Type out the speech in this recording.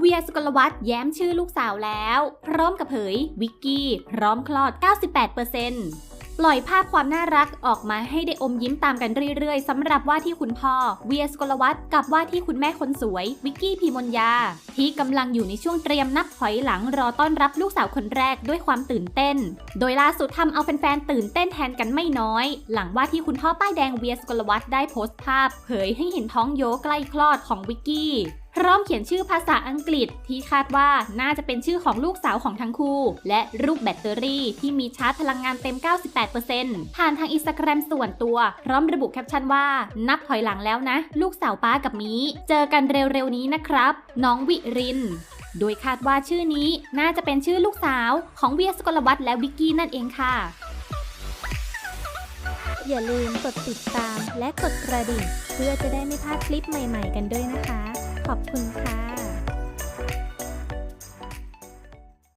เวียสุกลวัฒแย้มชื่อลูกสาวแล้ว พร้อมกับเผย วิกกี้ พร้อมคลอด 98%ปล่อยภาพความน่ารักออกมาให้ได้อมยิ้มตามกันเรื่อยๆสำหรับว่าที่คุณพ่อ เวียสุกลวัฒกับว่าที่คุณแม่คนสวย วิกกี้พีมนยา ที่กำลังอยู่ในช่วงเตรียมนับถอยหลังรอต้อนรับลูกสาวคนแรกด้วยความตื่นเต้น โดยล่าสุดทำเอาแฟนๆตื่นเต้นแทนกันไม่น้อย หลังว่าที่คุณพ่อป้ายแดงเวียสกลวัฒได้โพสต์ภาพ เผยให้เห็นท้องโยใกล้คลอดของวิกกี้ พร้อมเขียนชื่อภาษาอังกฤษที่คาดว่าน่าจะเป็นชื่อของลูกสาวของทั้งคู่ และรูปแบตเตอรี่ที่มีชาร์จพลังงานเต็ม 98%ผ่านทางอินสตาแกรมส่วนตัว พร้อมระบุแคปชั่นว่า นับถอยหลังแล้วนะ ลูกสาวป้ากับมีเจอกันเร็วๆนี้นะครับ น้องวิรินโดยคาดว่าชื่อนี้น่าจะเป็นชื่อลูกสาวของเวียสกลวัฒและวิกกี้นั่นเองค่ะ อย่าลืมกดติดตามและกดกระดิ่ง เพื่อจะได้ไม่พลาดคลิปใหม่ ๆ กันด้วยนะคะ ขอบคุณค่ะ